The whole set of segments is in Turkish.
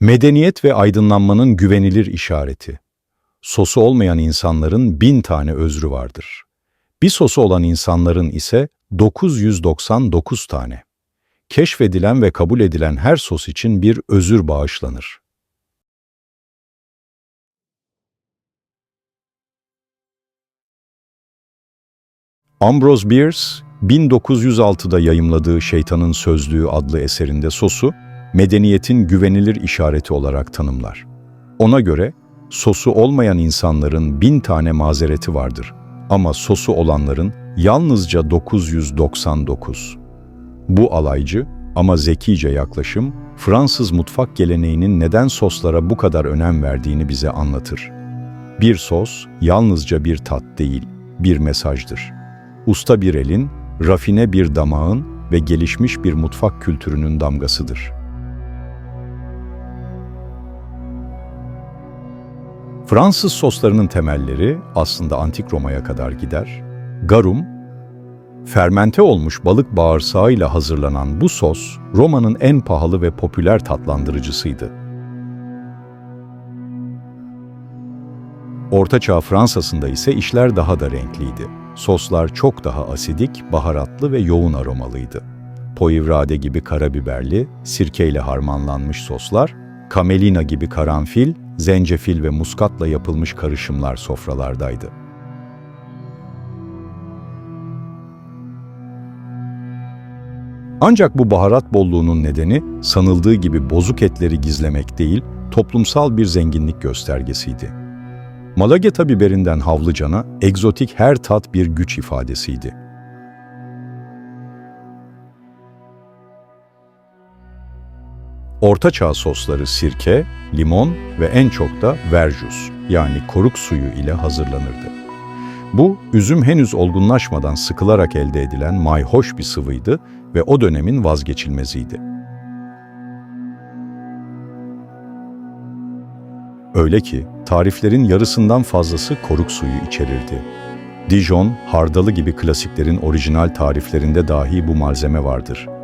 Medeniyet ve aydınlanmanın güvenilir işareti. Sosu olmayan insanların bin tane özrü vardır. Bir sosu olan insanların ise 999 tane. Keşfedilen ve kabul edilen her sos için bir özür bağışlanır. Ambrose Bierce, 1906'da yayımladığı Şeytanın Sözlüğü adlı eserinde sosu, medeniyetin güvenilir işareti olarak tanımlar. Ona göre, sosu olmayan insanların bin tane mazereti vardır ama sosu olanların yalnızca 999. Bu alaycı ama zekice yaklaşım, Fransız mutfak geleneğinin neden soslara bu kadar önem verdiğini bize anlatır. Bir sos yalnızca bir tat değil, bir mesajdır. Usta bir elin, rafine bir damağın ve gelişmiş bir mutfak kültürünün damgasıdır. Fransız soslarının temelleri aslında antik Roma'ya kadar gider. Garum, fermente olmuş balık bağırsağıyla hazırlanan bu sos, Roma'nın en pahalı ve popüler tatlandırıcısıydı. Ortaçağ Fransa'sında ise işler daha da renkliydi. Soslar çok daha asidik, baharatlı ve yoğun aromalıydı. Poivrade gibi karabiberli, sirkeyle harmanlanmış soslar, kamelina gibi karanfil, zencefil ve muskatla yapılmış karışımlar sofralardaydı. Ancak bu baharat bolluğunun nedeni sanıldığı gibi bozuk etleri gizlemek değil, toplumsal bir zenginlik göstergesiydi. Malageta biberinden havlıcana egzotik her tat bir güç ifadesiydi. Orta Çağ sosları sirke, limon ve en çok da verjus yani koruk suyu ile hazırlanırdı. Bu, üzüm henüz olgunlaşmadan sıkılarak elde edilen mayhoş bir sıvıydı ve o dönemin vazgeçilmeziydi. Öyle ki tariflerin yarısından fazlası koruk suyu içerirdi. Dijon, hardalı gibi klasiklerin orijinal tariflerinde dahi bu malzeme vardır.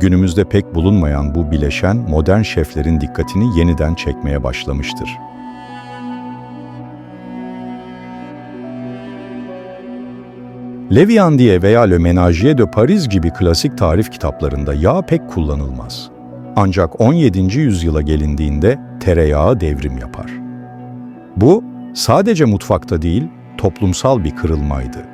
Günümüzde pek bulunmayan bu bileşen modern şeflerin dikkatini yeniden çekmeye başlamıştır. Leviandiye veya Le Ménagier de Paris gibi klasik tarif kitaplarında yağ pek kullanılmaz. Ancak 17. yüzyıla gelindiğinde tereyağı devrim yapar. Bu sadece mutfakta değil, toplumsal bir kırılmaydı.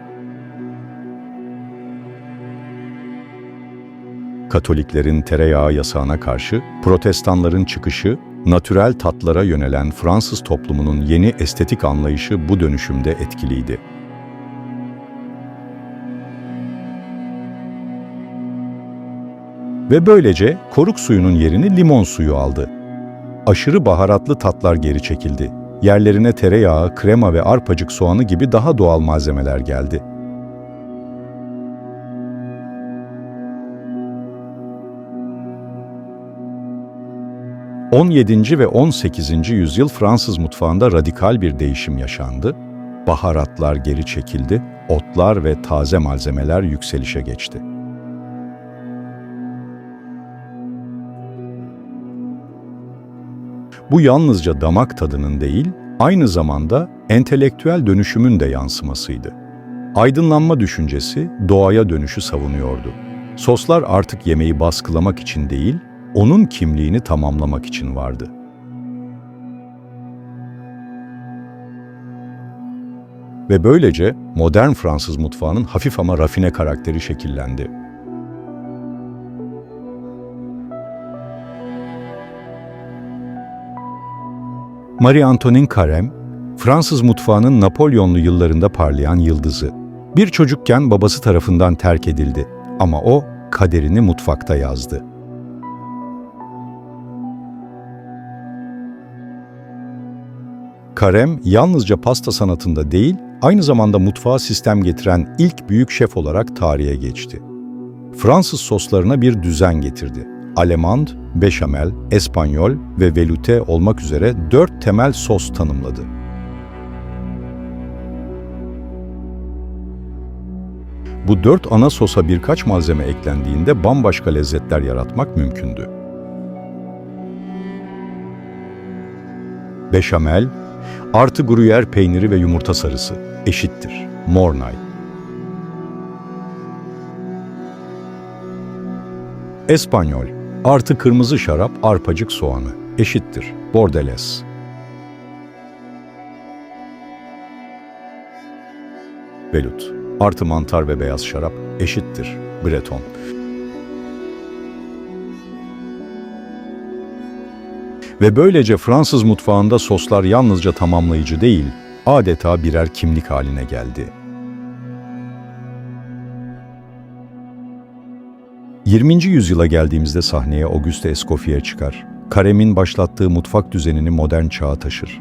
Katoliklerin tereyağı yasağına karşı protestanların çıkışı, natürel tatlara yönelen Fransız toplumunun yeni estetik anlayışı bu dönüşümde etkiliydi. Ve böylece koruk suyunun yerini limon suyu aldı. Aşırı baharatlı tatlar geri çekildi. Yerlerine tereyağı, krema ve arpacık soğanı gibi daha doğal malzemeler geldi. ...17. ve 18. yüzyıl Fransız mutfağında radikal bir değişim yaşandı. Baharatlar geri çekildi, otlar ve taze malzemeler yükselişe geçti. Bu yalnızca damak tadının değil, aynı zamanda entelektüel dönüşümün de yansımasıydı. Aydınlanma düşüncesi doğaya dönüşü savunuyordu. Soslar artık yemeği baskılamak için değil, onun kimliğini tamamlamak için vardı. Ve böylece modern Fransız mutfağının hafif ama rafine karakteri şekillendi. Marie-Antoine Carême, Fransız mutfağının Napolyonlu yıllarında parlayan yıldızı. Bir çocukken babası tarafından terk edildi ama o kaderini mutfakta yazdı. Carême yalnızca pasta sanatında değil, aynı zamanda mutfağa sistem getiren ilk büyük şef olarak tarihe geçti. Fransız soslarına bir düzen getirdi. Allemand, beşamel, espanyol ve velute olmak üzere dört temel sos tanımladı. Bu dört ana sosa birkaç malzeme eklendiğinde bambaşka lezzetler yaratmak mümkündü. beşamel artı gruyère peyniri ve yumurta sarısı. Eşittir. Mornay. Espanyol. Artı kırmızı şarap arpacık soğanı. Eşittir. Bordeles. Velut. Artı mantar ve beyaz şarap. Eşittir. Breton. Ve böylece Fransız mutfağında soslar yalnızca tamamlayıcı değil, adeta birer kimlik haline geldi. 20. yüzyıla geldiğimizde sahneye Auguste Escoffier çıkar. Karem'in başlattığı mutfak düzenini modern çağa taşır.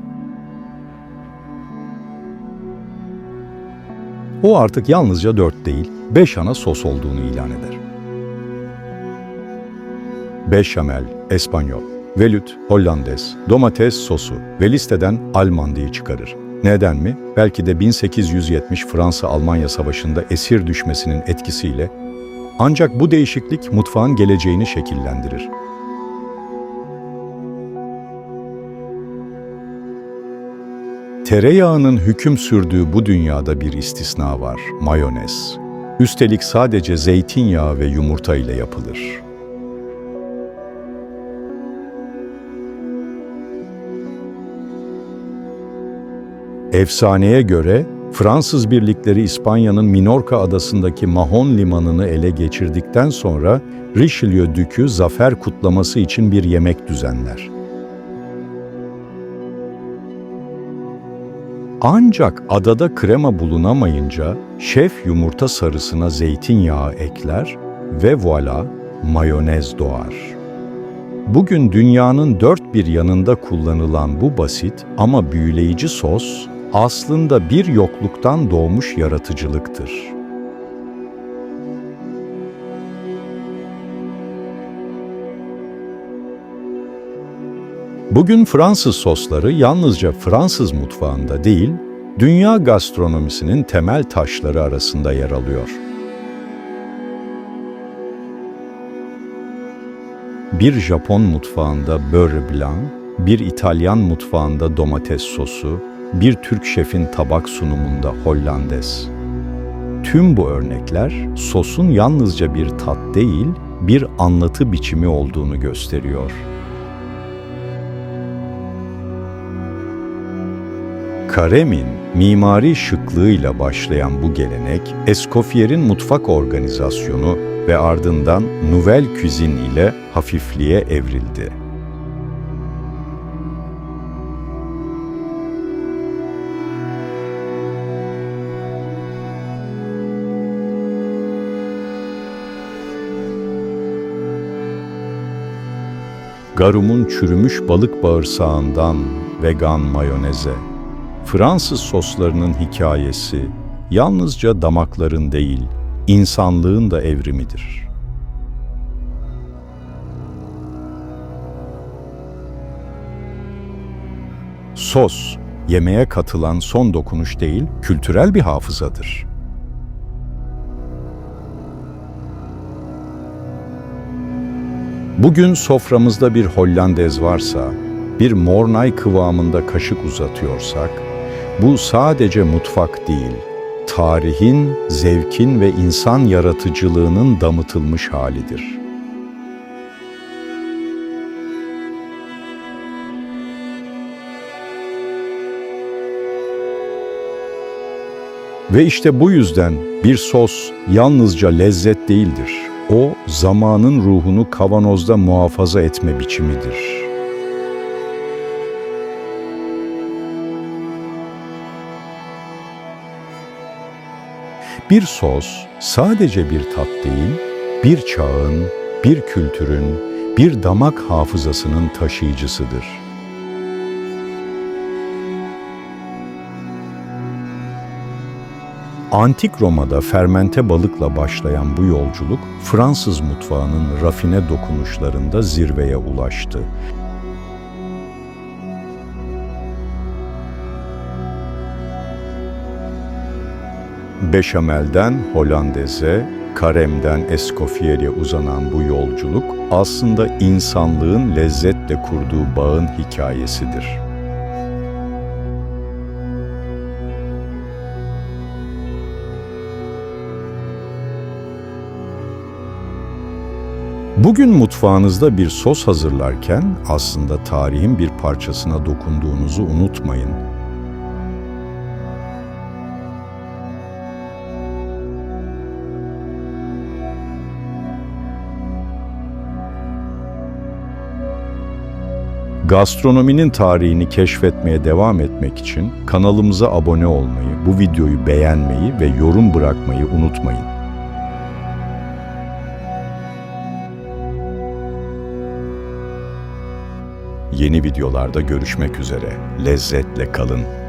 O artık yalnızca dört değil, beş ana sos olduğunu ilan eder. Beşamel, Espanyol, Velut, Hollandes, domates sosu ve listeden Almandi'yi çıkarır. Neden mi? Belki de 1870 Fransa-Almanya Savaşı'nda esir düşmesinin etkisiyle ancak bu değişiklik mutfağın geleceğini şekillendirir. Tereyağının hüküm sürdüğü bu dünyada bir istisna var, mayonez. Üstelik sadece zeytinyağı ve yumurta ile yapılır. Efsaneye göre Fransız birlikleri İspanya'nın Minorca adasındaki Mahon limanını ele geçirdikten sonra Richelieu Dükü zafer kutlaması için bir yemek düzenler. Ancak adada krema bulunamayınca şef yumurta sarısına zeytinyağı ekler ve voilà mayonez doğar. Bugün dünyanın dört bir yanında kullanılan bu basit ama büyüleyici sos aslında bir yokluktan doğmuş yaratıcılıktır. Bugün Fransız sosları yalnızca Fransız mutfağında değil, dünya gastronomisinin temel taşları arasında yer alıyor. Bir Japon mutfağında beurre blanc, bir İtalyan mutfağında domates sosu, bir Türk şefin tabak sunumunda Hollandes. Tüm bu örnekler sosun yalnızca bir tat değil, bir anlatı biçimi olduğunu gösteriyor. Karem'in mimari şıklığıyla başlayan bu gelenek, Escoffier'in mutfak organizasyonu ve ardından Nouvelle Cuisine ile hafifliğe evrildi. Garum'un çürümüş balık bağırsağından vegan mayoneze, Fransız soslarının hikayesi yalnızca damakların değil, insanlığın da evrimidir. Sos, yemeğe katılan son dokunuş değil, kültürel bir hafızadır. Bugün soframızda bir Hollandez varsa, bir Mornay kıvamında kaşık uzatıyorsak, bu sadece mutfak değil, tarihin, zevkin ve insan yaratıcılığının damıtılmış halidir. Ve işte bu yüzden bir sos yalnızca lezzet değildir. O zamanın ruhunu kavanozda muhafaza etme biçimidir. Bir sos sadece bir tat değil, bir çağın, bir kültürün, bir damak hafızasının taşıyıcısıdır. Antik Roma'da fermente balıkla başlayan bu yolculuk Fransız mutfağının rafine dokunuşlarında zirveye ulaştı. Beşamel'den Hollandez'e, Karem'den Escoffier'e uzanan bu yolculuk aslında insanlığın lezzetle kurduğu bağın hikayesidir. Bugün mutfağınızda bir sos hazırlarken aslında tarihin bir parçasına dokunduğunuzu unutmayın. Gastronominin tarihini keşfetmeye devam etmek için kanalımıza abone olmayı, bu videoyu beğenmeyi ve yorum bırakmayı unutmayın. Yeni videolarda görüşmek üzere. Lezzetle kalın.